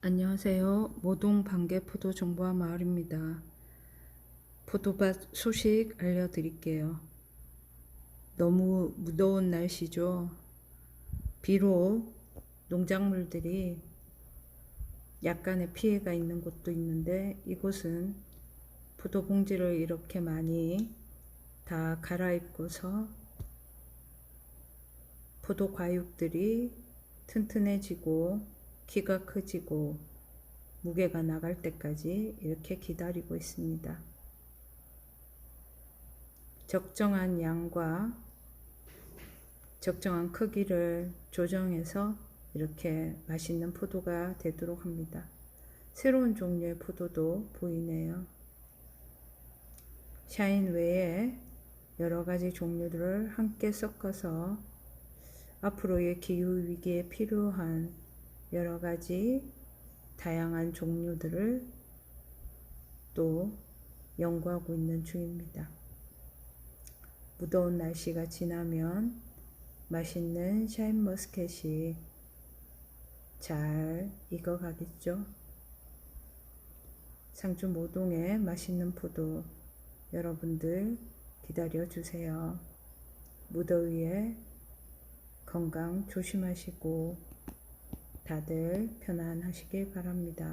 안녕하세요. 모동 반개 포도 정보화 마을입니다. 포도밭 소식 알려드릴게요. 너무 무더운 날씨죠. 비록 농작물들이 약간의 피해가 있는 곳도 있는데 이곳은 포도 봉지를 이렇게 많이 다 갈아입고서 포도 과육들이 튼튼해지고 키가 커지고 무게가 나갈 때까지 이렇게 기다리고 있습니다. 적정한 양과 적정한 크기를 조정해서 이렇게 맛있는 포도가 되도록 합니다. 새로운 종류의 포도도 보이네요. 샤인 외에 여러 가지 종류들을 함께 섞어서 앞으로의 기후 위기에 필요한 여러 가지 다양한 종류들을 또 연구하고 있는 중입니다. 무더운 날씨가 지나면 맛있는 샤인머스켓이 잘 익어가겠죠. 상주 모동의 맛있는 포도 여러분들 기다려 주세요. 무더위에 건강 조심하시고 다들 편안하시길 바랍니다.